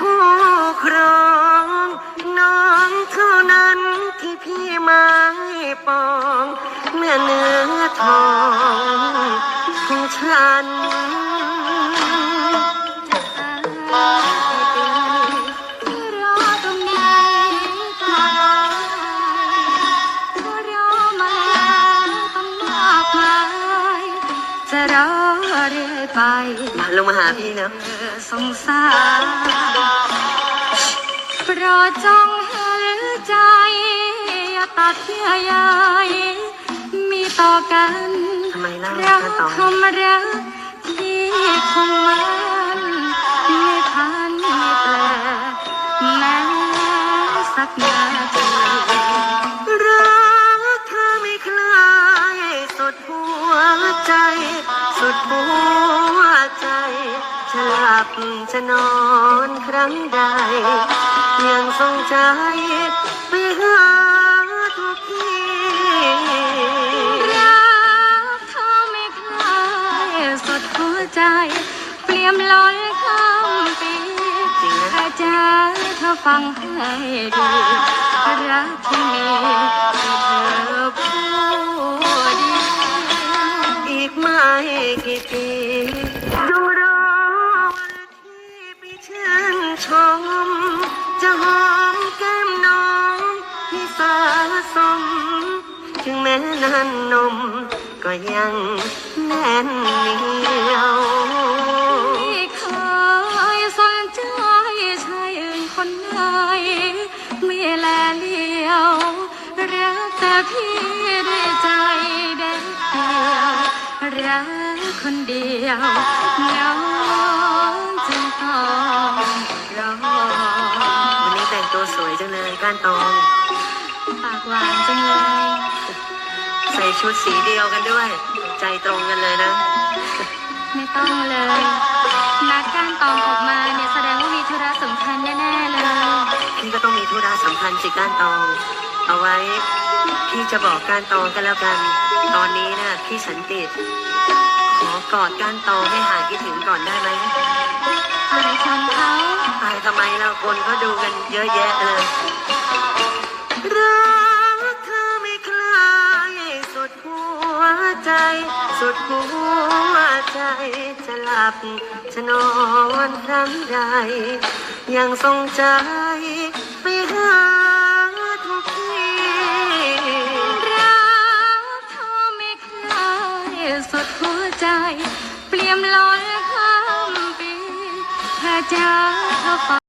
คู่ครองน้องเท่านั้นที่พี่ไม่ปอง เมื่อเนื้อทองของฉัน ไปมาลงมาหาพี่แล้วสงสารโปรดจงเห็นใจอย่าตัดเยื่อใยมีต่อกันทำไมเล่ารักกันต่อคำรักที่คงมันไม่พันไม่แปลแม้สักนาทีรักเธอไม่คลายสุดหัวใจ สุดหัว จะหลับจะนอนครั้งใด ยังทรงใจไปหาทุกทีรักเธอไม่คลายสุดหัวใจ เปลี่ยมล้นคำปีจริงนะถ้าจเธอฟังให้ดีรักที่มีที่เธอพูดดีอีกไม่กี่ปี ชื่นชม จะหอมแก้มน้องให้สะสม ถึงแม้นั้นนม ก็ยังแน่นเหนียวไม่เคยสนใจชายอื่นคนไหนไม่แลเลียวรักแต่พี่ด้วยใจเด็ดเดียวรักคนเดียวน้อง ก้านตอง ปากหวานจังเลย ใส่ชุดสีเดียวกันด้วย ใจตรงกันเลยนะ ไม่ต้องเลย นัดการตองออกมาเนี่ยแสดงว่ามีธุระสำคัญแน่ๆเลยพี่ก็ต้องมีธุระสำคัญสิก้านตอง เอาไว้พี่จะบอกก้านตองกันแล้วกัน ตอนนี้นะพี่สันติดขอกอดก้านตองให้หายคิดถึงก่อนได้ไหม อายชมเขาตายทำไมเราคนก็ดูกันเยอะแยะเลย รักเธอไม่คลายสุดหัวใจ สุดหัวใจจะหลับจะนอนครั้งใด ยังทรงใจไปหาทุกทีรักเธอไม่คลายสุดหัวใจ เปลี่ยมล้นคำปีถ้าจะ เธอฟัง